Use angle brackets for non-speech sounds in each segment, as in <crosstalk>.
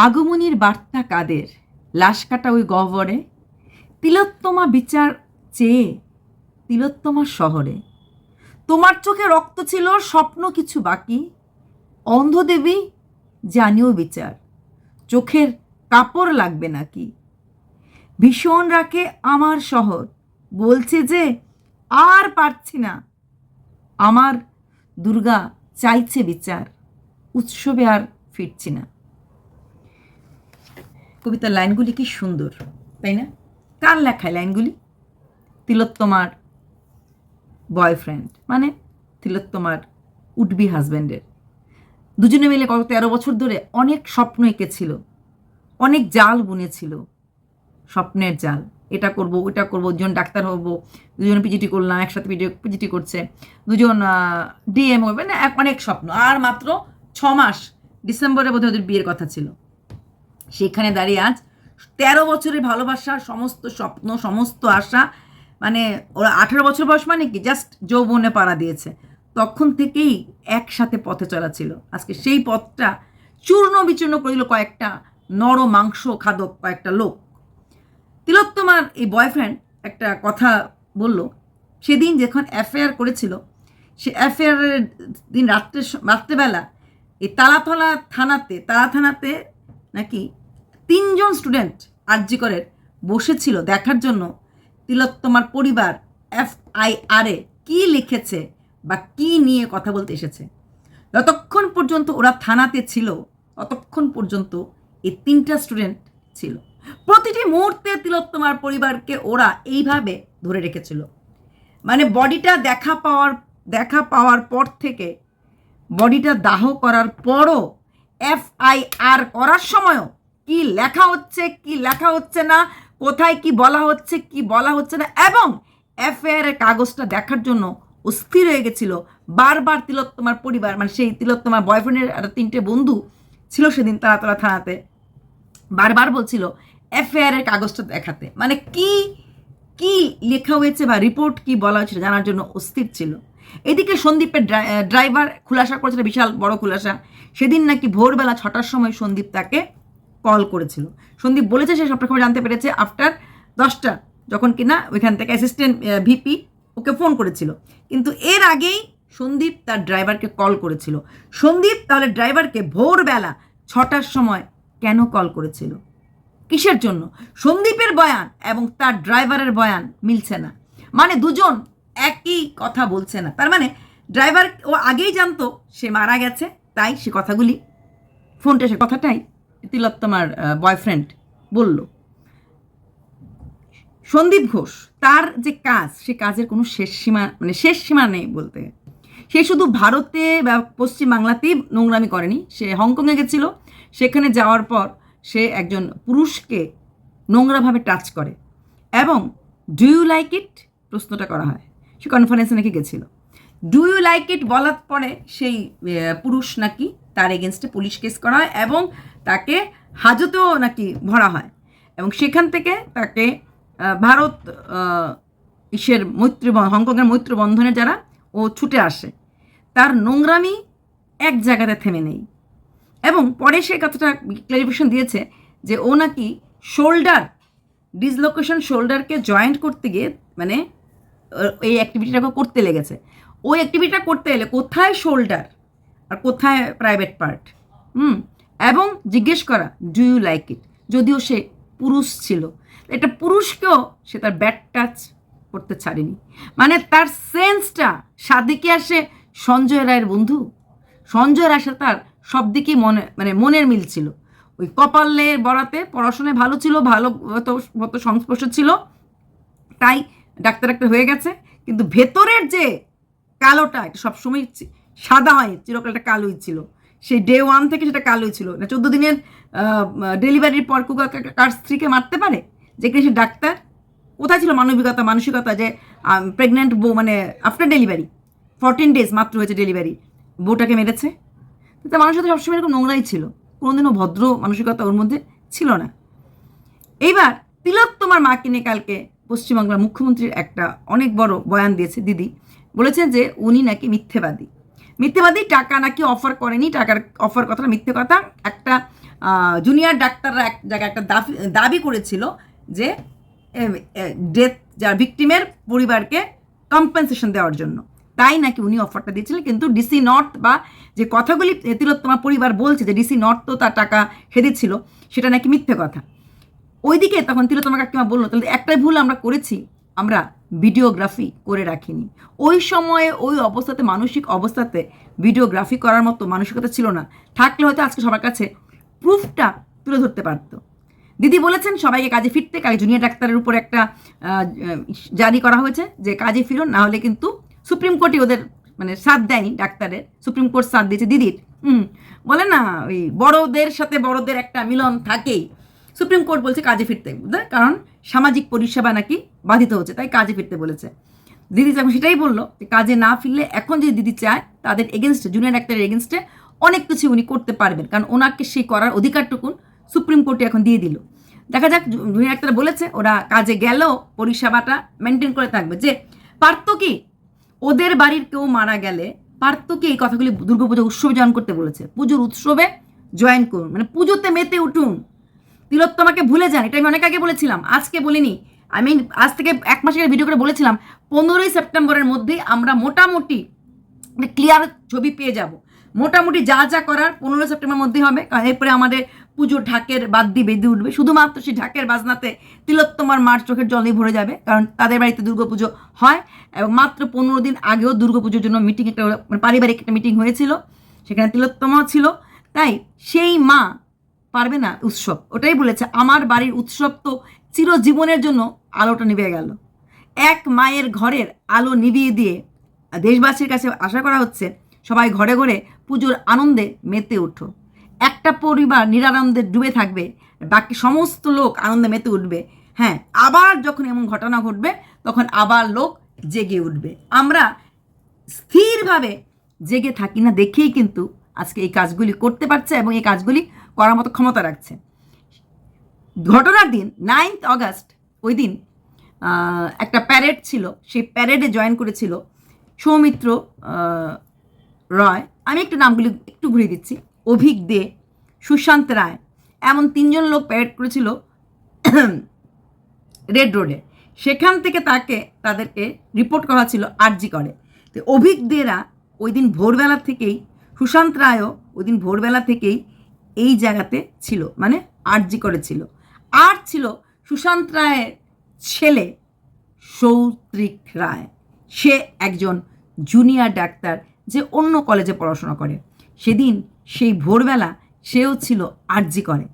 আগমনীর বার্তা কাদের? লাশ কাটা ওই গহ্বরে? তিলোত্তমা বিচার চেয়ে তিলোত্তমার শহরে। তোমার চোখে রক্ত ছিল, স্বপ্ন কিছু বাকি। অন্ধদেবী জানিও বিচার। চোখের কাপড় লাগবে নাকি? ভীষণ রাখে আমার শহর। বলছে যে, আর পারছি না। আমার দুর্গা চাইছে বিচার। উৎসবে আর ফিরছি না। কবিতার লাইনগুলি কি সুন্দর, তাই না? কার লেখায় লাইনগুলি? তিলোত্তমার বয়ফ্রেন্ড মানে তিলোত্তমার উডবি হাজব্যান্ডের। দুজনে মিলে গত তেরো বছর ধরে অনেক স্বপ্ন এঁকেছিল, অনেক জাল বুনেছিল, স্বপ্নের জাল। এটা করব, ওটা করব, দুজন ডাক্তার হব, দুজন পিজিটি করলাম, একসাথে পিজিটি করছে, দুজন ডিএম হবে না অনেক স্বপ্ন। আর মাত্র ছ মাস, ডিসেম্বরে বোধহয় ওদের বিয়ের কথা ছিল। সেখানে দাঁড়িয়ে আজ তেরো বছরের ভালোবাসা, সমস্ত স্বপ্ন, সমস্ত আশা মানে ওরা আঠেরো বছর বয়স মানে কি? জাস্ট যৌবনে পাড়া দিয়েছে। তখন থেকেই একসাথে পথে চলা ছিল। আজকে সেই পথটা চূর্ণ বিচূর্ণ করিল কয়েকটা নর মাংস খাদক, কয়েকটা লোক। তিলোত্তমার এই বয়ফ্রেন্ড একটা কথা বলল, সেদিন যখন অ্যাফেয়ার করেছিল, সে অ্যাফেয়ারের দিন রাত্রে, রাত্রেবেলা এই তালাতলা থানাতে, তালা থানাতে নাকি তিনজন স্টুডেন্ট আরজিকরের বসেছিল দেখার জন্য। তিলোত্তমার পরিবার এফ আই আরে কী লিখেছে বা কী নিয়ে কথা বলতে এসেছে। যতক্ষণ পর্যন্ত ওরা থানাতে ছিল, ততক্ষণ পর্যন্ত এই তিনটা স্টুডেন্ট ছিল। প্রতিটি মুহূর্তে তিলোত্তমার পরিবারকে ওরা এইভাবে ধরে রেখেছিল। মানে বডিটা দেখা পাওয়ার দেখা পাওয়ার পর থেকে বডিটা দাহ করার পরও এফআইআর করার সময়ও কি লেখা হচ্ছে, কি লেখা হচ্ছে না, কোথায় কি বলা হচ্ছে, কি বলা হচ্ছে না, এবং এফআইআর এর কাগজটা দেখার জন্য অস্থির হয়ে গেছিল। বারবার তিলোত্তমার পরিবার মানে সেই তিলোত্তমার বয়ফ্রেন্ডের আর তিনটে বন্ধু ছিল সেদিন তারাতলা থানাতে, বারবার বলছিল এফআইআর এর কাগজটা দেখাতে। মানে কি কি লেখা হয়েছে বা রিপোর্ট কি বলা হয়েছিল জানার জন্য অস্থির ছিল। এদিকে সন্দীপের ড্রাই- ড্রাইভার খুলাসা করেছিল, বিশাল বড় খুলাসা। সেদিন নাকি ভোরবেলা ছটার সময় সন্দীপ তাকে কল করেছিল। সন্দীপ বলেছে সে সবটা খবর জানতে পেরেছে আফটার দশটা, যখন কিনা ওইখান থেকে অ্যাসিস্ট্যান্ট ভিপি ওকে ফোন করেছিল। কিন্তু এর আগেই সন্দীপ তার ড্রাইভারকে কল করেছিল। সন্দীপ তাহলে ড্রাইভারকে ভোরবেলা ছটার সময় কেন কল করেছিল? কিসের জন্য? সন্দীপের বয়ান এবং তার ড্রাইভারের বয়ান মিলছে না। মানে দুজন একই কথা বলছে না। তার মানে ড্রাইভার ও আগেই জানতো সে মারা গেছে, তাই সে কথাগুলি ফোনটা সে কথাটাই তিলোত্তমার বয়ফ্রেন্ড বলল, সন্দীপ ঘোষ, তার যে কাজ, সে কাজের কোনো শেষ সীমা মানে শেষ সীমা নেই বলতে। সে শুধু ভারতে বা পশ্চিমবাংলাতেই নোংরামি করেনি। সে হংকংয়ে গেছিল। সেখানে যাওয়ার পর সে একজন পুরুষকে নোংরাভাবে টাচ করে এবং ডু ইউ লাইক ইট প্রশ্নটা করা হয়। সে কনফারেন্সে নাকি গেছিল। ডু ইউ লাইক ইট বলার পরে সেই পুরুষ নাকি তার এগেনস্টে পুলিশ কেস করা হয় এবং তাকে হাজতেও নাকি ভরা হয় এবং সেখান থেকে তাকে ভারত ইসের মৈত্রী, হংকংয়ের মৈত্র বন্ধনে যারা ও ছুটে আসে, তার নোংরামি এক জায়গাতে থেমে নেই। এবং পরে সে কথাটা ক্লারিফিকেশন দিয়েছে যে ও নাকি শোল্ডার ডিসলোকেশন শোল্ডারকে জয়েন্ট করতে গিয়ে মানে এই অ্যাক্টিভিটিটাকে করতে লেগেছে। ওই অ্যাক্টিভিটিটা করতে এলে কোথায় শোল্ডার আর কোথায় প্রাইভেট পার্ট হুম? এবং জিজ্ঞেস করা ডু ইউ লাইক ইট যদিও সে পুরুষ ছিল। এটা পুরুষকেও সে তার ব্যাট টাচ করতে ছাড়েনি। মানে তার সেন্সটা সাদিকে আসে সঞ্জয় রায়ের বন্ধু। সঞ্জয় রায়ের সাথে তার সব দিকেই মনে মানে মনের মিল ছিল। ওই কপালের বরাতে পড়াশোনায় ভালো ছিল, ভালো মতো সংস্পর্শ ছিল। তাই ডাক্তার ডাক্তার হয়ে গেছে। কিন্তু ভেতরের যে কালোটা, এটা সবসময় সাদা হয় চিরকালটা কালোই ছিল। সেই ডে ওয়ান থেকে সেটা কালোই ছিল না, চোদ্দ দিনের ডেলিভারির পর কুকা কার স্ত্রীকে মারতে পারে? যে যেখানে সে ডাক্তার? কোথায় ছিল মানবিকতা, মানসিকতা যে প্রেগনেন্ট বউ মানে আফটার ডেলিভারি ফোরটিন ডেজ মাত্র হয়েছে ডেলিভারি বউটাকে মেরেছে। তো মানুষের সাথে সবসময় এরকম নোংরাই ছিল। কোনোদিনও ভদ্র মানসিকতা ওর মধ্যে ছিল না। এইবার তিলোত্তমার মা নিয়ে কালকে পশ্চিমবাংলার মুখ্যমন্ত্রীর একটা অনেক বড় বয়ান দিয়েছে দিদি। বলেছেন যে উনি নাকি মিথ্যেবাদী। মিথ্যেবাদী টাকা নাকি অফার করেনি, টাকার অফার কথাটা মিথ্যে কথা। একটা জুনিয়র ডাক্তাররা এক জায়গায় একটা দাবি দাবি করেছিল যে ডেথ যার ভিকটিমের পরিবারকে কম্পেনসেশন দেওয়ার জন্য। তাই নাকি উনি অফারটা দিয়েছিলেন, কিন্তু ডিসি নর্থ বা যে কথাগুলি তিলোত্তমা পরিবার বলছে যে ডিসি নর্থ তো তার টাকা হেরেছিল, সেটা নাকি মিথ্যে কথা। ওইদিকে তখন তিলোত্তমা কাকিমা বলল, তাহলে একটাই ভুল আমরা করেছি, আমরা ভিডিওগ্রাফি করে রাখিনি। ওই সময়ে ওই অবস্থাতে, মানসিক অবস্থাতে ভিডিওগ্রাফি করার মতো মানসিকতা ছিল না। থাকলে হয়তো আজকে সবার কাছে প্রুফটা তুলে ধরতে পারতো। দিদি বলেছেন, সবাইকে কাজে ফিরতে, কাজে জুনিয়র ডাক্তারের উপর একটা জারি করা হয়েছে যে কাজে ফিরুন, না হলে কিন্তু সুপ্রিম কোর্টই ওদের মানে সাথ দেয়নি ডাক্তারের। সুপ্রিম কোর্ট সাথ দিয়েছে দিদির। হুম, বলে না, ওই বড়দের সাথে বড়দের একটা মিলন থাকেই। সুপ্রিম কোর্ট বলছে কাজে ফিরতে কারণ সামাজিক পরিষেবা নাকি বাধিত হচ্ছে, তাই কাজে ফিরতে বলেছে। দিদি যখন সেটাই বলল যে কাজে না ফিরলে এখন যদি দিদি চায়, তাদের এগেনস্টে জুনিয়র ডাক্তারের এগেনস্টে অনেক কিছু উনি করতে পারবেন। কারণ ওনাকে সেই করার অধিকারটুকুন সুপ্রিম কোর্টে এখন দিয়ে দিল। দেখা যাক জুনিয়র ডাক্তার বলেছে, ওরা কাজে গেলেও পরিষেবাটা মেনটেন করে থাকবে। যে পারতো কি? ওদের বাড়ির কেউ মারা গেলে পারতো কি এই কথাগুলি দুর্গাপুজো উৎসবে জয়েন করতে বলেছে? পুজোর উৎসবে জয়েন করুন। মানে পুজোতে মেতে উঠুন। তিলোত্তমাকে ভুলে যান, এটা আমি অনেক আগে বলেছিলাম, আজকে বলিনি। আমি আজ থেকে এক মাস আগে ভিডিও করে বলেছিলাম, পনেরোই সেপ্টেম্বরের মধ্যেই আমরা মোটামুটি ক্লিয়ার ছবি পেয়ে যাব। মোটামুটি যা যা করার পনেরোই সেপ্টেম্বরের মধ্যেই হবে, কারণ এরপরে আমাদের পুজো ঢাকের বাদ দিয়ে বেঁধে উঠবে। শুধুমাত্র সেই ঢাকের বাজনাতে তিলোত্তমার মার চোখের জলেই ভরে যাবে, কারণ তাদের বাড়িতে দুর্গাপুজো হয়, এবং মাত্র পনেরো দিন আগেও দুর্গাপুজোর জন্য মিটিং একটা মানে পারিবারিক একটা মিটিং হয়েছিল, সেখানে তিলোত্তমাও ছিল। তাই সেই মা পারবে না উৎসব। ওটাই বলেছে। আমার বাড়ির উৎসব তো চিরজীবনের জন্য আলোটা নিভে গেল। এক মায়ের ঘরের আলো নিভিয়ে দিয়ে দেশবাসীর কাছে আশা করা হচ্ছে, সবাই ঘরে ঘরে পুজোর আনন্দে মেতে উঠো। একটা পরিবার নিরানন্দে ডুবে থাকবে, বাকি সমস্ত লোক আনন্দে মেতে উঠবে। হ্যাঁ আবার যখন এমন ঘটনা ঘটবে, তখন আবার লোক জেগে উঠবে। আমরা স্থিরভাবে জেগে থাকি না দেখেই কিন্তু আজকে এই কাজগুলি করতে পারছে এবং এই কাজগুলি করার মতো ক্ষমতা রাখছে। ঘটনার দিন নাইন্থ অগাস্ট ওই দিন একটা প্যারেড ছিল। সেই প্যারেডে জয়েন করেছিল সৌমিত্র রয়। আমি একটু নামগুলি একটু ঘুরিয়ে দিচ্ছি। অভিক দে, সুশান্ত রায়, এমন তিনজন লোক প্যারেড করেছিল <coughs> রেড রোডে সেখান থেকে তাকে, তাদেরকে রিপোর্ট করা ছিল আরজি করে। তো অভিক দেরা ওই দিন ভোরবেলা থেকেই, সুশান্ত রায়ও ওই দিন ভোরবেলা থেকেই এই জায়গাতে ছিল মানে আরজি করেছিল। আর ছিল সুশান্ত রায়ের ছেলে সৌত্রিক রায়। সে একজন জুনিয়র ডাক্তার যে অন্য কলেজে পড়াশোনা করে। সেদিন সেই ভোরবেলা সেও ছিল আরজি করে।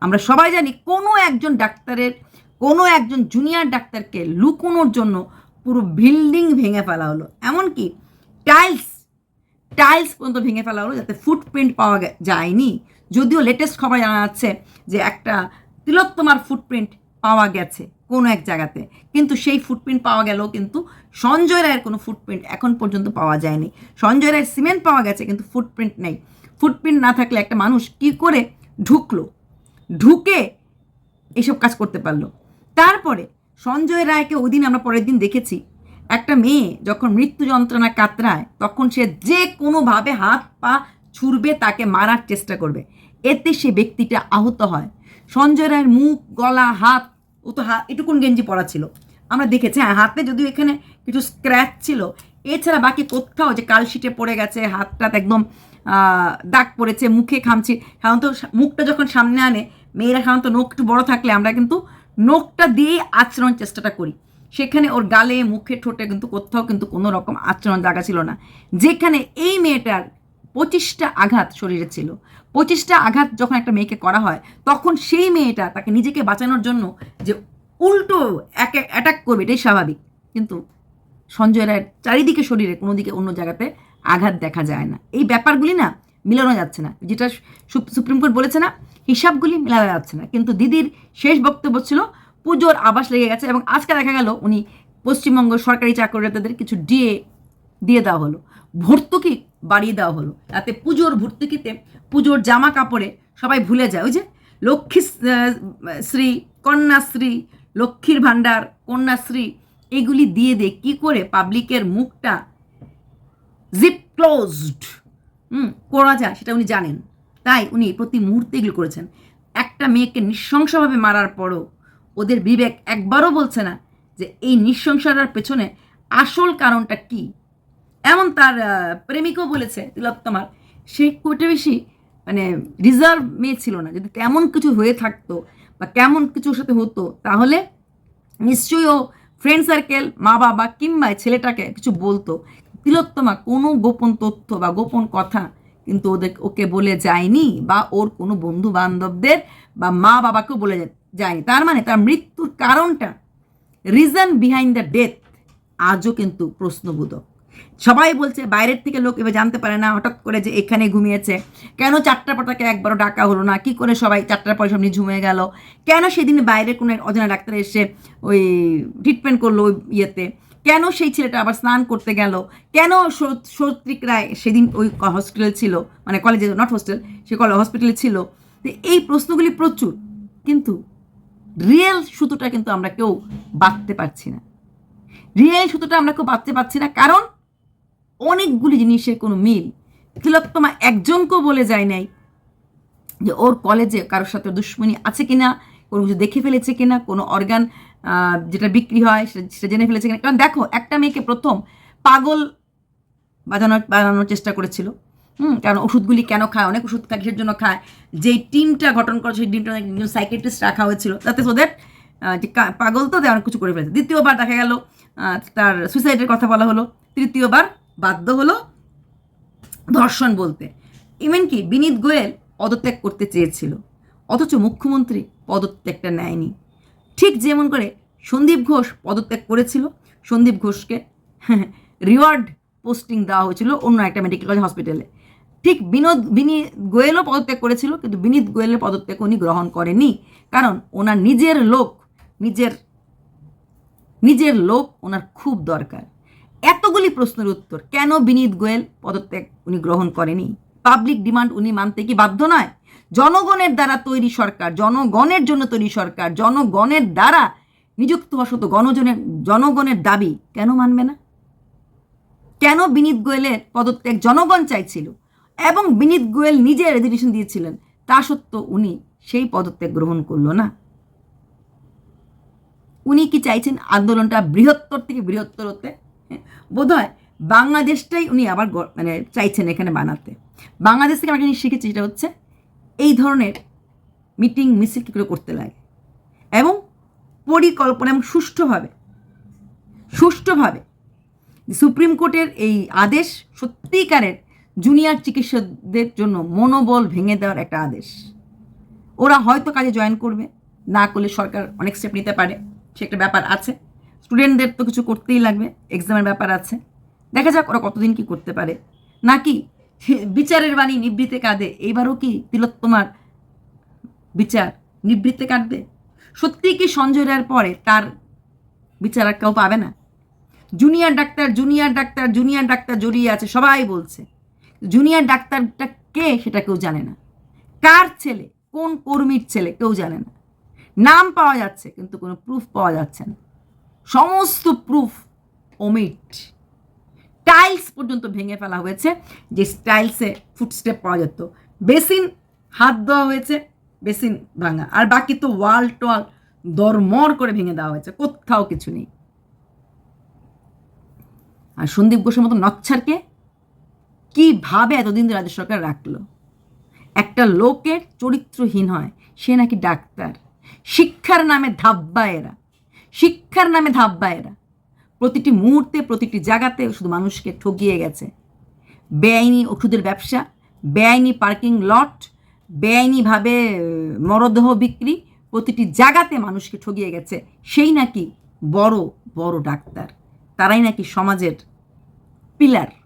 আমরা সবাই জানি কোনো একজন ডাক্তারের, কোনো একজন জুনিয়র ডাক্তারকে লুকোনোর জন্য পুরো বিল্ডিং ভেঙে ফেলা হলো। এমনকি টাইলস টাইলস পর্যন্ত ভেঙে ফেলা হলো যাতে ফুটপ্রিন্ট পাওয়া যায়নি। যদিও লেটেস্ট খবর জানা যাচ্ছে যে একটা তিলোত্তমার ফুটপ্রিন্ট পাওয়া গেছে কোনো এক জায়গাতে। কিন্তু সেই ফুটপ্রিন্ট পাওয়া গেলেও কিন্তু সঞ্জয় রায়ের কোনো ফুটপ্রিন্ট এখন পর্যন্ত পাওয়া যায়নি। সঞ্জয় রায়ের সিমেন্ট পাওয়া গেছে, কিন্তু ফুটপ্রিন্ট নেই। ফুটপ্রিন্ট না থাকলে একটা মানুষ কি করে ঢুকলো? ঢুকে এসব কাজ করতে পারল। তারপরে সঞ্জয় রায়কে ওই দিন আমরা পরের দিন দেখেছি একটা মেয়ে যখন মৃত্যু যন্ত্রণা কাতরায়, তখন সে যে কোনোভাবে হাত পা ছুড়বে, তাকে মারার চেষ্টা করবে। এতে সে ব্যক্তিটা আহত হয়। সঞ্জয় রায়ের মুখ, গলা, হাত, ও তো হাত এটুকুন গেঞ্জি পরা ছিল। আমরা দেখেছি হ্যাঁ হাতে যদিও এখানে কিছু স্ক্র্যাচ ছিল। এছাড়া বাকি কোথাও যে কালশিটে পড়ে গেছে, হাতটা একদম দাগ পড়েছে, মুখে খামছি সাধারণত মুখটা যখন সামনে আনে, মেয়েরা সাধারণত নোখ একটু বড় থাকলে আমরা কিন্তু নোখটা দিয়েই আচরণের চেষ্টাটা করি। সেখানে ওর গালে, মুখে, ঠোঁটে কিন্তু কোথাও কিন্তু কোনো রকম আচরণ জায়গা ছিল না। যেখানে এই মেয়েটার পঁচিশটা আঘাত শরীরে ছিল। পঁচিশটা আঘাত যখন একটা মেয়েকে করা হয়, তখন সেই মেয়েটা তাকে নিজেকে বাঁচানোর জন্য যে উল্টো একে অ্যাটাক করবে, এটাই স্বাভাবিক। কিন্তু সঞ্জয় রায়ের চারিদিকে শরীরে কোনো দিকে অন্য জায়গাতে আঘাত দেখা যায় না। এই ব্যাপারগুলি না মিলানো যাচ্ছে না। যেটা সুপ্রিম কোর্ট বলেছে না, হিসাবগুলি মেলানো যাচ্ছে না। কিন্তু দিদির শেষ বক্তব্য ছিল পুজোর আবাস লেগে গেছে এবং আজকে দেখা গেল উনি পশ্চিমবঙ্গ সরকারি চাকরিদাতাদের কিছু ডিএ দিয়ে দেওয়া হলো, ভর্তুকি বাড়িয়ে দেওয়া হলো। তাতে পুজোর ভর্তুকিতে পুজোর জামা কাপড়ে সবাই ভুলে যায়। ওই যে লক্ষ্মী শ্রী, কন্যাশ্রী, লক্ষ্মীর ভাণ্ডার, কন্যাশ্রী, এগুলি দিয়ে দিয়ে কী করে পাবলিকের মুখটা জিপ ক্লোজড হুম, করা যায় সেটা উনি জানেন। তাই উনি প্রতি মুহূর্তে এগুলো করেছেন। একটা মেয়েকে নৃশংসভাবে মারার পরও ওদের বিবেক একবারও বলছে না যে এই নৃশংসতার পেছনে আসল কারণটা কি। এমন তার প্রেমিকও বলেছে তিলোত্তমার সে কোটে বেশি মানে রিজার্ভ মেয়ে ছিল না। যদি তেমন কিছু হয়ে থাকতো বা কেমন কিছুর সাথে হতো, তাহলে নিশ্চয়ই ও ফ্রেন্ড সার্কেল মা বাবা কিংবা ছেলেটাকে কিছু বলতো। তিলোত্তমা কোনো গোপন তথ্য বা গোপন কথা কিন্তু ওদের, ওকে বলে যায়নি বা ওর কোনো বন্ধু বান্ধবদের বা মা বাবাকেও বলে যা- যায়নি তার মানে তার মৃত্যুর কারণটা রিজন বিহাইন্ড দ্য ডেথ আজও কিন্তু প্রশ্নবোধক। সবাই বলছে বাইরের থেকে লোক এবার জানতে পারে না, হঠাৎ করে যে এখানে ঘুমিয়েছে। কেন চারটা পটাকে একবারও ডাকা হলো না? কি করে সবাই চারটার পরে নিয়ে ঝুমিয়ে গেল? কেন সেদিন বাইরে কোনো অজানা ডাক্তার এসে ওই ট্রিটমেন্ট করল ওই ইয়েতে? কেন সেই ছেলেটা আবার স্নান করতে গেল? কেন সৌত্রিক রায় সেদিন ওই হসপিটাল ছিল? মানে কলেজে নট হোস্টেল সে কলেজ হসপিটালে ছিল? তো এই প্রশ্নগুলি প্রচুর। কিন্তু রিয়েল সুতোটা কিন্তু আমরা কেউ বাঁধতে পারছি না। রিয়েল সুতোটা আমরা কেউ বাঁধতে পারছি না কারণ অনেকগুলি জিনিসের কোনো মিল। তিলোত্তমা একজনকেও বলে যায় নাই যে ওর কলেজে কারোর সাথে দুশ্মনী আছে কিনা, কোনো কিছু দেখে ফেলেছে কিনা, কোনো অর্গান যেটা বিক্রি হয় সেটা জেনে ফেলেছে কিনা। কারণ দেখো, একটা মেয়েকে প্রথম পাগল বাজানোর বানানোর চেষ্টা করেছিল। হুম, কারণ ওষুধগুলি কেন খায়? অনেক ওষুধ খায় কিসের জন্য খায়। যেই টিমটা গঠন করা সেই টিমটা একজন সাইকেট্রিস্ট রাখা হয়েছিল। তাতে ওদের যে কা- পাগল তো অনেক কিছু করে ফেলেছে। দ্বিতীয়বার দেখা গেল তার সুইসাইডের কথা বলা হলো। তৃতীয়বার বাধ্য হলো ধর্ষণ বলতে। ইভেন কি, বিনীত গোয়েল পদত্যাগ করতে চেয়েছিল। অথচ মুখ্যমন্ত্রী পদত্যাগটা নেয়নি। ঠিক যেমন করে সন্দীপ ঘোষ পদত্যাগ করেছিল। সন্দীপ ঘোষকে <laughs> রিওয়ার্ড পোস্টিং দেওয়া হয়েছিল অন্য একটা মেডিকেল কলেজ হসপিটালে ঠিক বিনোদ, বিনীত গোয়েলও পদত্যাগ করেছিল, কিন্তু বিনীত গোয়েলের পদত্যাগ উনি গ্রহণ করেনি কারণ ওনার নিজের লোক, নিজের নিজের লোক ওনার খুব দরকার। এতগুলি প্রশ্নের উত্তর কেন বিনীত গোয়েল পদত্যাগ উনি গ্রহণ করেনি পাবলিক ডিমান্ড উনি মানতে কি বাধ্য নয়? জনগণের দ্বারা তৈরি সরকার, জনগণের জন্য তৈরি সরকার, জনগণের দ্বারা নিযুক্ত বশত গণজনের, জনগণের দাবি কেন মানবে না? কেন বিনীত গোয়েলের পদত্যাগ জনগণ চাইছিল? এবং বিনীত গোয়েল নিজে রেজিগনেশন দিয়েছিলেন। তা সত্ত্বেও উনি সেই পদত্যাগ গ্রহণ করল না। উনি কি চাইছেন আন্দোলনটা বৃহত্তর থেকে বৃহত্তর হতে? বোধ হয় বাংলাদেশটাই উনি আবার মানে চাইছেন এখানে বানাতে। বাংলাদেশ থেকে আমরা জিনিস শিখেছি সেটা হচ্ছে, এই ধরনের মিটিং মিছিল কী করে করতে লাগে এবং পরিকল্পনা এবং সুষ্ঠুভাবে সুষ্ঠুভাবে সুপ্রিম কোর্টের এই আদেশ সত্যিকারের জুনিয়র চিকিৎসকদের জন্য মনোবল ভেঙে দেওয়ার একটা আদেশ। ওরা হয়তো কাজে জয়েন করবে, না করলে সরকার অনেক স্টেপ নিতে পারে, সে একটা ব্যাপার আছে। স্টুডেন্টদের তো কিছু করতেই লাগবে এক্সামের ব্যাপার আছে। দেখা যাক ওরা কতদিন কি করতে পারে। নাকি বিচারের বাণী নিবৃত্তে কাঁদে, এইবারও কি তিলোত্তমার বিচার নিবৃত্তে কাটবে সত্যি কি সঞ্জয় রায়ের পরে তার বিচার আর কেউ পাবে না? Junior doctor junior doctor junior doctor জড়িয়ে আছে, সবাই বলছে। জুনিয়র ডাক্তারটা কে সেটা কেউ জানে না। কার ছেলে? কোন কর্মীর ছেলে? কেউ জানে না। নাম পাওয়া যাচ্ছে, কিন্তু কোনো প্রুফ পাওয়া যাচ্ছে না। সমস্ত প্রুফ ওমিট টাইলস পর্যন্ত ভেঙে ফেলা হয়েছে, যে টাইলসে ফুটস্টেপ পাওয়া যেত। বেসিন হাত দেওয়া হয়েছে, বেসিন ভাঙা। আর বাকি তো ওয়াল টোয়াল দরমর করে ভেঙে দেওয়া হয়েছে, কোথাও কিছু নেই। আর সন্দীপ ঘোষের মতো নচ্ছারকে কীভাবে এতদিন রাজ্য সরকার রাখল? একটা লোকের চরিত্রহীন হয়, সে নাকি ডাক্তার। শিক্ষার নামে ধাব্বা এরা। শিক্ষার নামে ধাব্বা এরা। প্রতিটি মুহূর্তে, প্রতিটি জায়গাতে শুধু মানুষকে ঠকিয়ে গেছে। বেআইনি ওষুধের ব্যবসা, বেআইনি পার্কিং লট বেআইনিভাবে মরদেহ বিক্রি, প্রতিটি জায়গাতে মানুষকে ঠগিয়ে গেছে। সেই নাকি বড় বড় ডাক্তার। তারাই নাকি সমাজের পিলার।